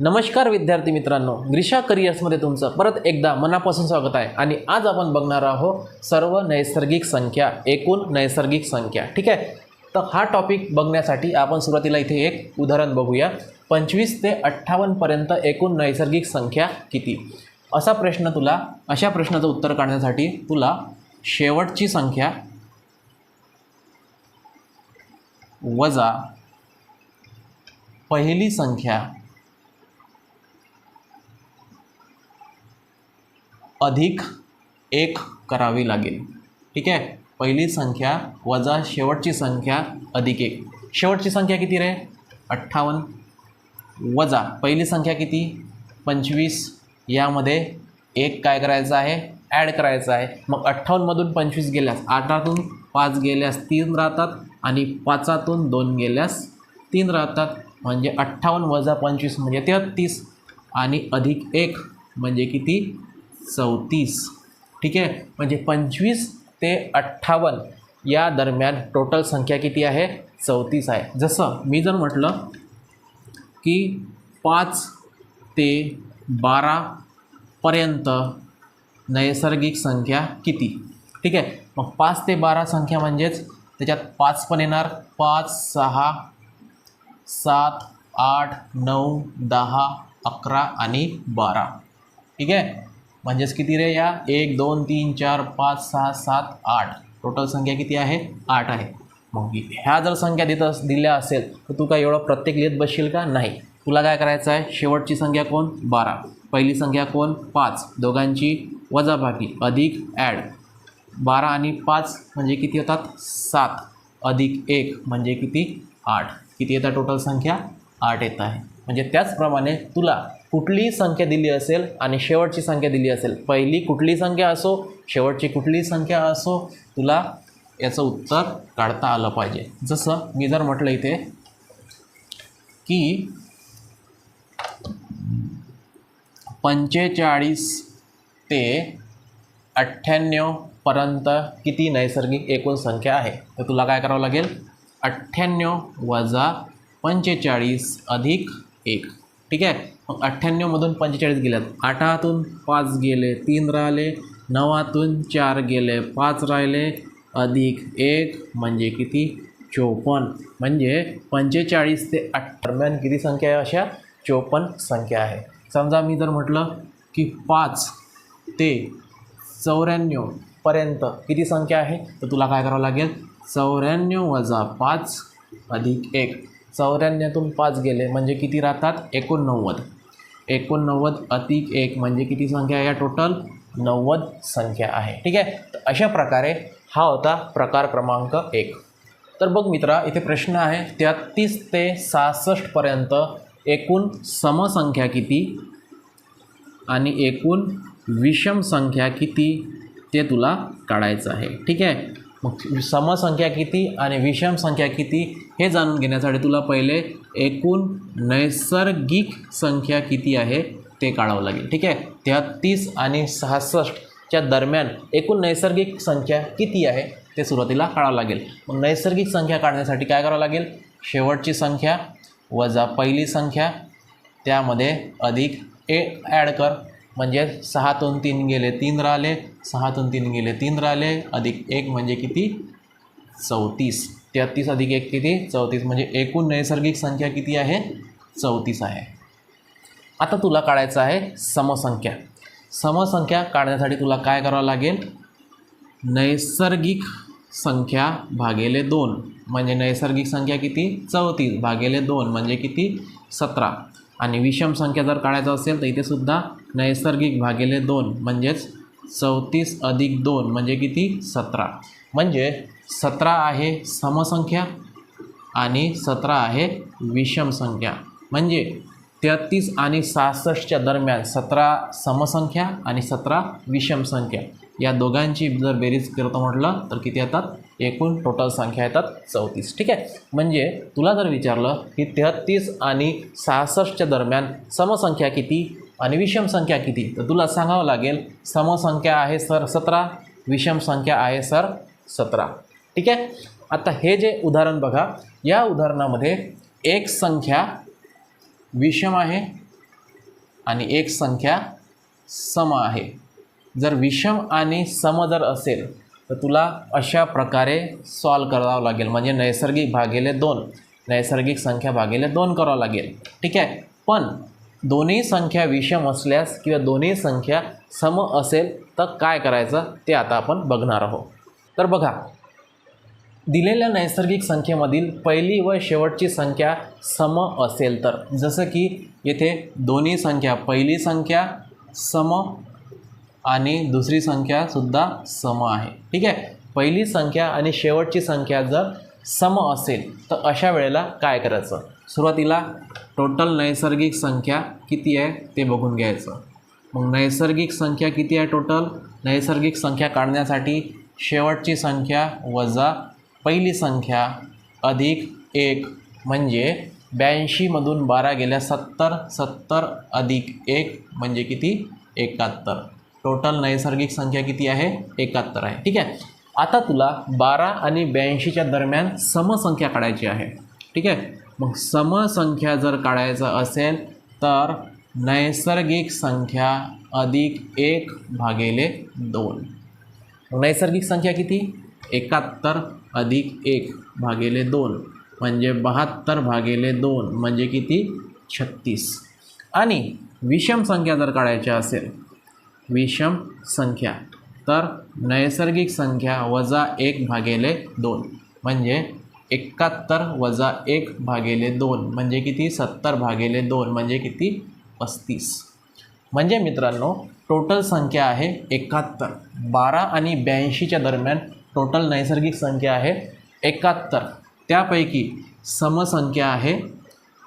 नमस्कार विद्यार्थी मित्रांनो ग्रीषा करिअर्समध्ये तुमचं परत एकदा मनापासून स्वागत आहे. आणि आज आपण बघणार आहोत सर्व नैसर्गिक संख्या एकूण नैसर्गिक संख्या. ठीक आहे? तर हा टॉपिक बघण्यासाठी आपण सुरुवातीला इथे एक उदाहरण बघूया. पंचवीस ते अठ्ठावन्नपर्यंत एकूण नैसर्गिक संख्या किती? असा प्रश्न तुला अशा प्रश्नाचं उत्तर काढण्यासाठी तुला शेवटची संख्या वजा पहिली संख्या अधिक एक करावी लागेल. ठीक आहे? पहिली संख्या वजा शेवटची संख्या अधिक एक. शेवटची संख्या किती रे? अठ्ठावन्न. वजा पहिली संख्या किती? पंचवीस. यामध्ये एक काय करायचं आहे? ॲड करायचं आहे. मग अठ्ठावन्नमधून पंचवीस गेल्यास आठातून पाच गेल्यास तीन राहतात आणि पाचातून दोन गेल्यास तीन राहतात. म्हणजे अठ्ठावन्न वजा पंचवीस म्हणजे तेहत्तीस आणि अधिक एक म्हणजे किती? चौतीस. ठीक आहे? म्हणजे पंचवीस ते अठ्ठावन्न या दरम्यान टोटल संख्या किती आहे? चौतीस आहे. जसं मी जर म्हटलं की पाच ते बारापर्यंत नैसर्गिक संख्या किती? ठीक आहे? मग पाच ते बारा संख्या म्हणजेच त्याच्यात पाच पण येणार. पाच सहा सात आठ नऊ दहा अकरा आणि बारा. ठीक आहे? म्हणजेच किती रे या? एक दोन तीन चार पाच सहा सात आठ. टोटल संख्या किती आहे? आठ आहे. मग ह्या जर संख्या देत अस दिल्या असेल तर तू काय एवढं प्रत्येक लिहित बसशील का? नाही. तुला काय करायचं आहे? शेवटची संख्या कोण? बारा. पहिली संख्या कोण? पाच. दोघांची वजाभागी. अधिक ॲड बारा आणि पाच म्हणजे किती होतात? सात. अधिक एक म्हणजे किती? आठ. किती येतात? टोटल संख्या? आठ येत आहे. म्हणजे त्याचप्रमाणे तुला कुठलीही संख्या दिली असेल आणि शेवटची संख्या दिली असेल पहिली कुठली संख्या असो शेवटची कुठलीही संख्या असो तुला याचं उत्तर काढता आलं पाहिजे. जसं मी जर म्हटलं इथे की पंचेचाळीस ते अठ्ठ्याण्णवपर्यंत किती नैसर्गिक एकूण संख्या आहे? तर तुला काय करावं लागेल? अठ्ठ्याण्णव वजा पंचेचाळीस अधिक एक. ठीक आहे? मग अठ्ठ्याण्णवमधून पंचेचाळीस गेल्यात. आठातून पाच गेले तीन राहिले नवातून चार गेले पाच राहिले अधिक एक म्हणजे किती? चोपन्न. म्हणजे पंचेचाळीस ते आठ दरम्यान किती संख्या आहे अशा? चोपन्न संख्या आहे. समजा मी जर म्हटलं की पाच ते चौऱ्याण्णवपर्यंत किती संख्या आहे? तर तुला काय करावं लागेल? चौऱ्याण्णव वजा पाच अधिक एक. चौऱ्याण्णवतून पाच गेले म्हणजे किती राहतात? एकोणनव्वद. एकोणनव्वद अधिक एक म्हणजे किती संख्या या टोटल नव्वद संख्या आहे. ठीक आहे? तर अशा प्रकारे हा होता प्रकार क्रमांक एक. तर बघ मित्रा इथे प्रश्न आहे तेहत्तीस ते सहासष्टपर्यंत एकूण समसंख्या किती आणि एकूण विषम संख्या किती ते तुला काढायचं आहे. ठीक आहे? मग समसंख्या किती आणि विषम संख्या किती हे जाणून घेण्यासाठी तुला पहिले एकूण नैसर्गिक संख्या किती आहे ते काढावं लागेल. ठीक आहे? तेहत्तीस आणि सहासष्टच्या दरम्यान एकूण नैसर्गिक संख्या किती आहे ते सुरुवातीला काढावं लागेल. मग नैसर्गिक संख्या काढण्यासाठी काय करावं लागेल? शेवटची संख्या वजा पहिली संख्या त्यामध्ये अधिक ए ॲड कर. म्हणजे सहातून तीन गेले तीन राहिले सहातून तीन गेले तीन राहिले अधिक एक म्हणजे किती? चौतीस. तेहत्तीस अधिक एक किती? चौतीस. म्हणजे एकूण नैसर्गिक संख्या किती आहे? चौतीस आहे. आता तुला काढायचं आहे समसंख्या. समसंख्या काढण्यासाठी तुला काय करावं लागेल? नैसर्गिक संख्या भागेले दोन. म्हणजे नैसर्गिक संख्या किती? चौतीस. भागेले दोन म्हणजे किती? सतरा. आणि विषम संख्या जर काढायचं असेल तर इथे सुद्धा नैसर्गिक भागिले दोन म्हणजेच चौतीस अधिक दोन म्हणजे किती? सतरा. म्हणजे सतरा आहे समसंख्या आणि सतरा आहे विषम संख्या. म्हणजे तेहत्तीस आणि सहासष्टच्या दरम्यान सतरा समसंख्या आणि सतरा विषम संख्या. या दोघांची जर बेरीज करतो म्हटलं तर किती येतात? एकूण टोटल संख्या येतात चौतीस. ठीक आहे? म्हणजे तुला जर विचारलं की तेहत्तीस आणि सहासष्टच्या दरम्यान समसंख्या किती आणि विषम संख्या किती तर तुला सांगावं लागेल समसंख्या आहे सर सतरा विषम संख्या आहे सर सतरा. ठीक आहे? आता हे जे उदाहरण बघा या उदाहरणामध्ये एक संख्या विषम आहे आणि एक संख्या सम आहे. जर विषम आणि सम जर असेल तर तुला अशा प्रकारे सॉल्व करावं लागेल. म्हणजे नैसर्गिक भागेले दोन नैसर्गिक संख्या भागेले दोन करावं लागेल. ठीक आहे? पण दोन्ही संख्या विषम असल्यास किंवा दोन्ही संख्या सम असेल तर काय करायचं? ते आता आपण बघणार आहोत. तर बघा दिलेल्या नैसर्गिक संख्येमधील पहिली व शेवटची संख्या सम असेल तर. जसं की येथे दोन्ही संख्या पहिली संख्या सम आणि दुसरी संख्यासुद्धा सम आहे. ठीक आहे? पहिली संख्या आणि शेवटची संख्या जर सम असेल तर अशा वेळेला काय करायचं? सुरुवातीला टोटल नैसर्गिक संख्या किती आहे ते बघून घ्यायचं. मग नैसर्गिक संख्या किती आहे टोटल नैसर्गिक संख्या काढण्यासाठी शेवटची संख्या वजा पहिली संख्या अधिक एक म्हणजे ब्याऐंशीमधून बारा गेल्या सत्तर सत्तर अधिक एक म्हणजे किती? एकाहत्तर. टोटल नैसर्गिक संख्या किती आहे? एकाहत्तर आहे. ठीक आहे? आता तुला बारा आणि ब्याऐंशीच्या दरम्यान समसंख्या काढायची आहे. ठीक आहे? मग समसंख्या जर काढायचं असेल तर नैसर्गिक संख्या अधिक एक भागेले दोन. नैसर्गिक संख्या किती? एकाहत्तर. अधिक एक भागिले दोन म्हणजे बहात्तर भागिले दोन म्हणजे किती? छत्तीस. आणि विषम संख्या जर काढायच्या असेल विषम संख्या तर नैसर्गिक संख्या वजा एक भागिले दोन म्हणजे एकाहत्तर वजा एक भागिले दोन म्हणजे किती? सत्तर भागिले दोन म्हणजे किती? पस्तीस. म्हणजे मित्रांनो टोटल संख्या आहे एकाहत्तर. बारा आणि ब्याऐंशीच्या दरम्यान टोटल नैसर्गिक संख्या आहे एकाहत्तर. त्यापैकी समसंख्या आहे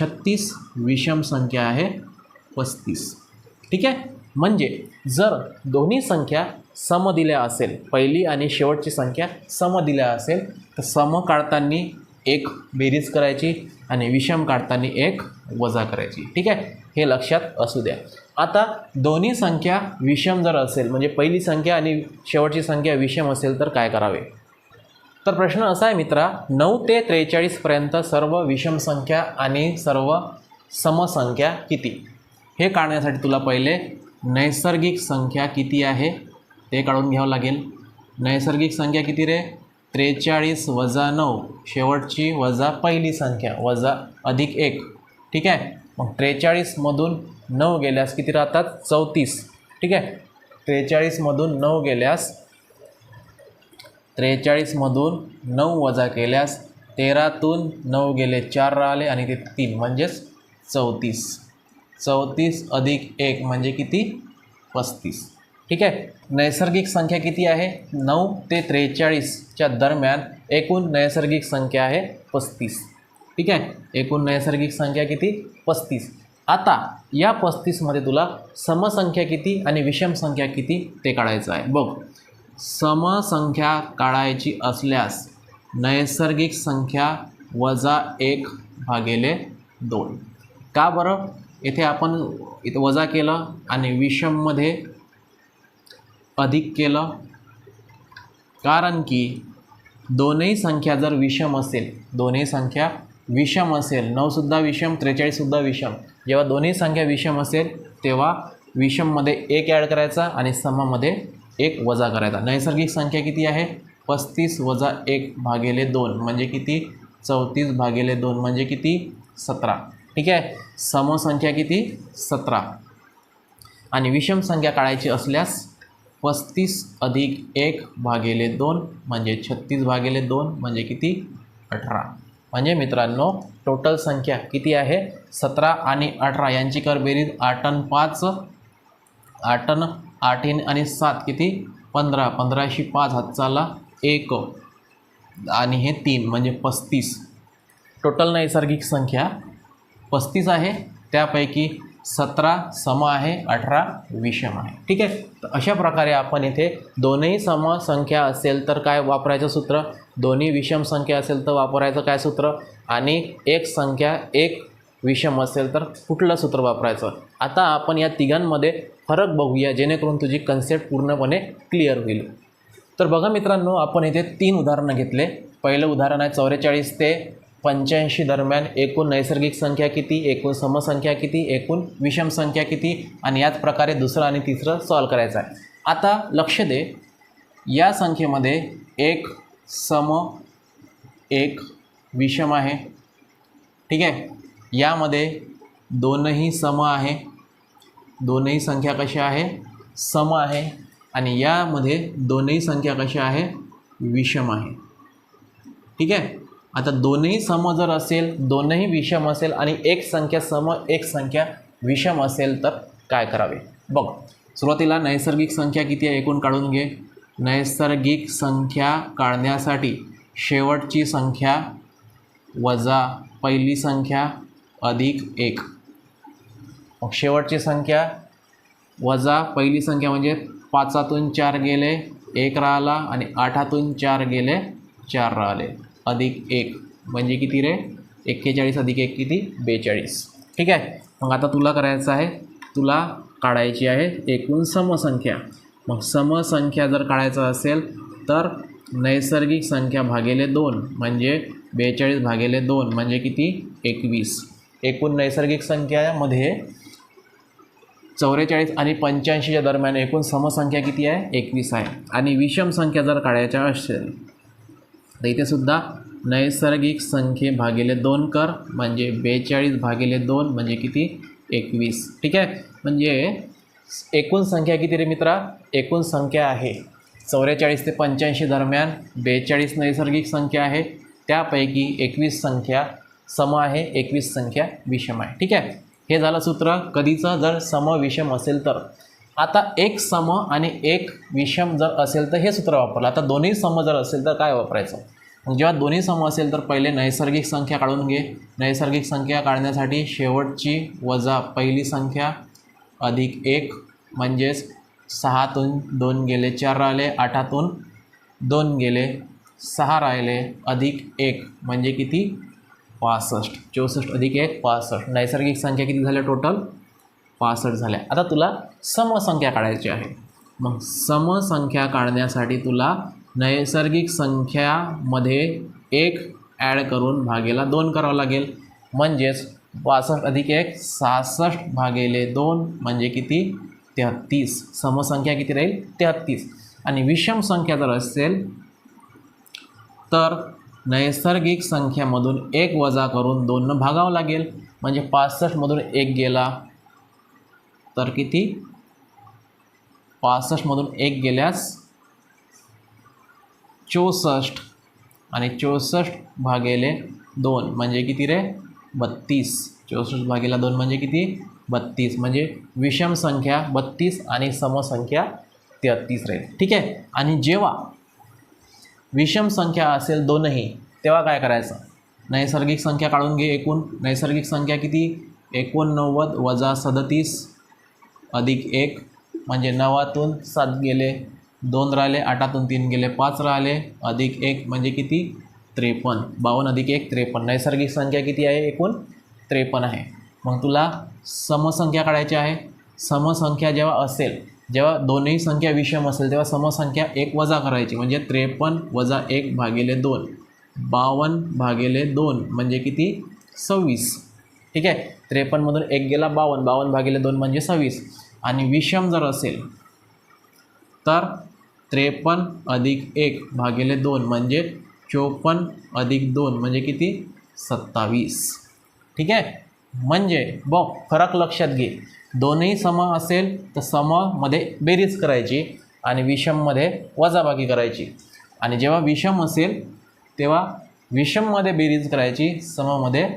छत्तीस विषम संख्या आहे पस्तीस. ठीक आहे? म्हणजे जर दोन्ही संख्या सम दिल्या असेल पहिली आणि शेवटची संख्या सम दिल्या असेल तर सम काढताना एक बेरीज करायची आणि विषम काढताना एक वजा करायची. ठीक आहे? हे लक्षात असू द्या. आता दोन्ही संख्या विषम जर असेल म्हणजे पहिली संख्या आणि शेवटची संख्या विषम असेल तर काय करावे? तर प्रश्न असा आहे मित्रा नऊ ते त्रेचाळीसपर्यंत सर्व विषम संख्या आणि सर्व समसंख्या किती? हे काढण्यासाठी तुला पहिले नैसर्गिक संख्या किती आहे ते काढून घ्यावं लागेल. नैसर्गिक संख्या किती रे? त्रेचाळीस वजा नऊ शेवटची वजा पहिली संख्या वजा अधिक एक. ठीक आहे? मग त्रेचाळीसमधून नऊ गेल्यास किती राहतात? चौतीस. ठीक आहे? त्रेचाळीसमधून नऊ गेल्यास त्रेचाळीसमधून नऊ वजा केल्यास तेरातून नऊ गेले चार राहिले आणि ते तीन म्हणजेच चौतीस. चौतीस अधिक एक म्हणजे किती? पस्तीस. ठीक आहे. नैसर्गिक संख्या किती आहे? नऊ ते त्रेचाळीसच्या दरम्यान एकूण नैसर्गिक संख्या आहे पस्तीस. ठीक आहे? एकूण नैसर्गिक संख्या किती? पस्तीस. आता या पस्तीसमध्ये तुला समसंख्या किती आणि विषम संख्या किती ते काढायचं आहे. बघ. समसंख्या काढायची असल्यास नैसर्गिक संख्या वजा एक भागेले दोन. का बरं? येथे आपण इथं वजा केलं आणि विषममध्ये अधिक केलं. कारण की दोनही संख्या जर विषम असेल दोन्ही संख्या विषम असेल नऊसुद्धा विषम त्रेचाळीससुद्धा विषम जेव्हा दोन्ही संख्या विषम असेल तेव्हा विषममध्ये एक ॲड करायचा आणि समामध्ये एक वजा करायचा. नैसर्गिक संख्या किती आहे? पस्तीस वजा एक भागेले दोन म्हणजे किती? चौतीस भागेले दोन म्हणजे किती? सतरा. ठीक आहे? समसंख्या किती? सतरा. आणि विषम संख्या काढायची असल्यास पस्तीस अधिक एक भागिले दोन म्हणजे छत्तीस भागिले दोन म्हणजे किती? अठरा. म्हणजे मित्रांनो टोटल संख्या किती आहे? सतरा आणि अठरा. यांची कर बेरीज आठन पाच आठन आठीन आठ आणि सात किती? पंधरा. पंधराशे पाच हातचाला एक. आणि हे तीन म्हणजे पस्तीस. टोटल नैसर्गिक संख्या पस्तीस आहे. त्यापैकी सतरा सम आहे अठरा विषम आहे. ठीक आहे? तर अशा प्रकारे आपण इथे दोनही सम संख्या असेल तर काय वापरायचं सूत्र? दोन्ही विषम संख्या असेल तर वापरायचं काय सूत्र? आणि एक संख्या एक विषम असेल तर कुठलं सूत्र वापरायचं? आता आपण या तिघांमध्ये फरक बघूया जेणेकरून तुझी कन्सेप्ट पूर्णपणे क्लिअर होईल. तर बघा मित्रांनो आपण इथे तीन उदाहरणं घेतले. पहिलं उदाहरण आहे चौवेचाळीस ते पंच्याऐंशी दरम्यान एकूण नैसर्गिक संख्या किती एकूण समसंख्या किती एकूण विषम संख्या किती आणि याच प्रकारे दुसरं आणि तिसरं सॉल्व करायचं आहे. आता लक्ष दे या संख्येमध्ये एक सम एक विषम आहे. ठीक आहे? यामध्ये दोनही सम आहे. दोनही संख्या कशा आहे? सम आहे. आणि यामध्ये दोनही संख्या कशा आहे? विषम आहे. ठीक आहे? आता दोनही सम जर असेल दोनही विषम असेल आणि एक संख्या सम एक संख्या विषम असेल तर काय करावे? बघ सुरुवातीला नैसर्गिक संख्या किती आहे एकूण काढून घे. नैसर्गिक संख्या काढण्यासाठी शेवटची संख्या वजा पहिली संख्या अधिक एक. मग शेवटची संख्या वजा पहिली संख्या म्हणजे पाचातून चार गेले एक राहिला आणि आठातून चार गेले चार राहिले. अधिक एक. म्हणजे किती रे? एक्केचाळीस अधिक एक किती? बेचाळीस. ठीक आहे? मग आता तुला करायचं आहे तुला काढायची आहे एकूण समसंख्या. मग समसंख्या जर काढायचं असेल तर नैसर्गिक संख्या भागेले दोन म्हणजे बेचाळीस भागेले दोन म्हणजे किती? एकवीस. एकूण नैसर्गिक संख्यामध्ये चौवेचाळीस आणि पंच्याऐंशीच्या दरम्यान एकूण समसंख्या किती आहे? एकवीस आहे. आणि विषम संख्या जर काढायच्या असेल तर इथे सुद्धा नैसर्गिक संख्ये भागिले दोन कर म्हणजे बेचाळीस भागिले दोन म्हणजे किती? एकवीस. ठीक आहे? म्हणजे एकूण संख्या किती रे मित्रा? एकूण संख्या आहे चौवेचाळीस ते पंच्याऐंशी दरम्यान. बेचाळीस नैसर्गिक संख्या आहे. त्यापैकी एकवीस संख्या सम आहे एकवीस संख्या विषम आहे. ठीक आहे? हे झालं सूत्र. कधीचं? जर सम विषम असेल तर. आता एक सम आणि एक विषम जर असेल तर हे सूत्र वापरलं. आता दोन्ही सम जर असेल तर काय वापरायचं? मग जेव्हा दोन्ही सम असेल तर पहिले नैसर्गिक संख्या काढून घे. नैसर्गिक संख्या काढण्यासाठी शेवटची वजा पहिली संख्या अधिक एक म्हणजेच सहातून दोन गेले चार राहिले आठातून दोन गेले सहा राहिले अधिक एक म्हणजे किती? पासष्ट. चौसष्ट अधिक एक पासष्ट. नैसर्गिक संख्या किती झाल्या टोटल पासष्ट झाल्या आता तुला समसंख्या काढायची आहे. मग समसंख्या काढण्यासाठी तुला नैसर्गिक संख्यामध्ये एक ॲड करून भागेला दोन करावं लागेल. म्हणजेच पासष्ट अधिक एक सहासष्ट भागेले दोन म्हणजे किती? तेहत्तीस. समसंख्या किती राहील? तेहत्तीस. आणि विषम संख्या जर असेल तर नैसर्गिक संख्यामधून एक वजा करून दोननं भागावं लागेल. म्हणजे पासष्टमधून एक गेला तर किती? पासष्टमधून एक गेल्यास चौसष्ट. आणि चौसष्ट भागेले दोन म्हणजे किती रे? बत्तीस. चौसष्ट भागेला दोन म्हणजे किती? बत्तीस. म्हणजे विषम संख्या बत्तीस आणि समसंख्या तेहत्तीस राहील ठीक आहे? आणि जेव्हा विषम संख्या असेल दोनही तेव्हा काय करायचं? नैसर्गिक संख्या काढून घे एकूण. नैसर्गिक संख्या किती? एकोणनव्वद वजा सदतीस. अधिक एक म्हणजे नवातून सात गेले दोन राहिले आठातून तीन गेले पाच राहिले अधिक एक म्हणजे किती? त्रेपन्न. बावन्न अधिक एक त्रेपन्न. नैसर्गिक संख्या किती आहे? एकूण त्रेपन्न आहे. मग तुला समसंख्या काढायची आहे. समसंख्या जेव्हा असेल जेव्हा दोन्ही संख्या विषम असेल तेव्हा समसंख्या एक वजा करायची. म्हणजे त्रेपन्न वजा एक भागिले दोन. बावन्न भागिले दोन म्हणजे किती? सव्वीस. ठीक आहे? त्रेपन्नमधून एक गेला बावन्न. बावन्न भागिले दोन म्हणजे सव्वीस. आणि विषम जर असेल तर त्रेपन्न अधिक एक भागिले दोन म्हणजे चोपन्न अधिक दोन म्हणजे किती? सत्तावीस. ठीक आहे? म्हणजे बघ फरक लक्षात घे. दोन्ही सम असेल तर सममध्ये बेरीज करायची आणि विषममध्ये वजाबाकी करायची. आणि जेव्हा विषम असेल तेव्हा विषममध्ये बेरीज करायची सममध्ये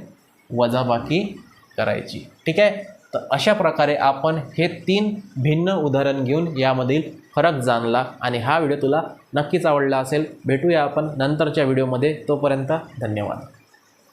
वजाबाकी करायची. ठीक आहे? तर अशा प्रकारे आपण हे तीन भिन्न उदाहरण घेऊन यामधील फरक जाणला आणि हा व्हिडिओ तुला नक्कीच आवडला असेल. भेटूया आपण नंतरच्या व्हिडिओमध्ये. तोपर्यंत धन्यवाद.